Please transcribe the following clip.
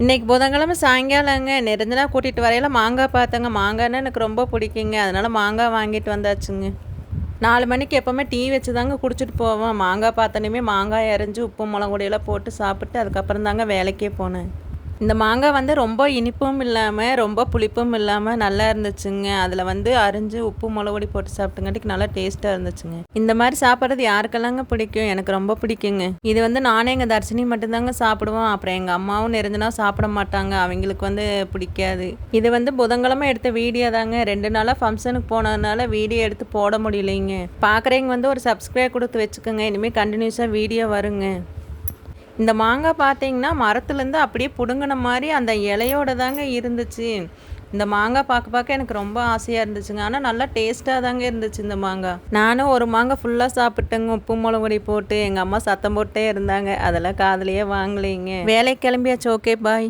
இன்றைக்கி புதன்கிழமை சாயங்காலங்க. நெருந்தினா கூட்டிகிட்டு வரையில மாங்காய் பார்த்தேங்க மாங்காய்னா எனக்கு ரொம்ப பிடிக்குங்க. அதனால் மாங்காய் வாங்கிட்டு வந்தாச்சுங்க. நாலு மணிக்கு எப்போவுமே டீ வச்சு தாங்க குடிச்சிட்டு போவேன் மாங்காய் பார்த்தனையுமே மாங்காய் அரைஞ்சி உப்பு மிளகுடியெல்லாம் போட்டு சாப்பிட்டு அதுக்கப்புறம் தாங்க வேலைக்கே போனேன். இந்த மாங்காய் வந்து ரொம்ப இனிப்பும் இல்லாமல் ரொம்ப புளிப்பும் இல்லாமல் நல்லா இருந்துச்சுங்க. அதில் வந்து அரிஞ்சு உப்பு மிளகுடி போட்டு சாப்பிட்டுங்காட்டிக்கு நல்லா டேஸ்ட்டாக இருந்துச்சுங்க. இந்த மாதிரி சாப்பிட்றது யாருக்கெல்லாங்க பிடிக்கும்? எனக்கு ரொம்ப பிடிக்குங்க. இது வந்து நானே எங்கள் தர்ஷினி மட்டும்தாங்க சாப்பிடுவோம். அப்புறம் எங்கள் அம்மாவும் நெருஞ்சினா சாப்பிட மாட்டாங்க. அவங்களுக்கு வந்து பிடிக்காது. இது வந்து புதன்கிழமை எடுத்த வீடியோ தாங்க. ரெண்டு நாளாக ஃபங்க்ஷனுக்கு போனதுனால வீடியோ எடுத்து போட முடியலைங்க. பார்க்குறவங்க வந்து ஒரு சப்ஸ்கிரைப் கொடுத்து வச்சுக்கோங்க. இனிமேல் கண்டினியூஸாக வீடியோ வருங்க. இந்த மாங்காய் பார்த்தீங்கன்னா மரத்துலேருந்து அப்படியே பிடுங்கின மாதிரி அந்த இலையோட தாங்க இருந்துச்சு. இந்த மாங்காய் பார்க்க பார்க்க எனக்கு ரொம்ப ஆசையாக இருந்துச்சுங்க. ஆனால் நல்லா டேஸ்ட்டாக தாங்க இருந்துச்சு இந்த மாங்காய். நானும் ஒரு மாங்காய் ஃபுல்லாக சாப்பிட்டேங்க. உப்பு மிளகுடி போட்டு எங்கள் அம்மா சத்தம் போட்டே இருந்தாங்க. அதெல்லாம் காதலையே வாங்கலைங்க. வேலைக்கு கிளம்பியாச்சு. Okay bye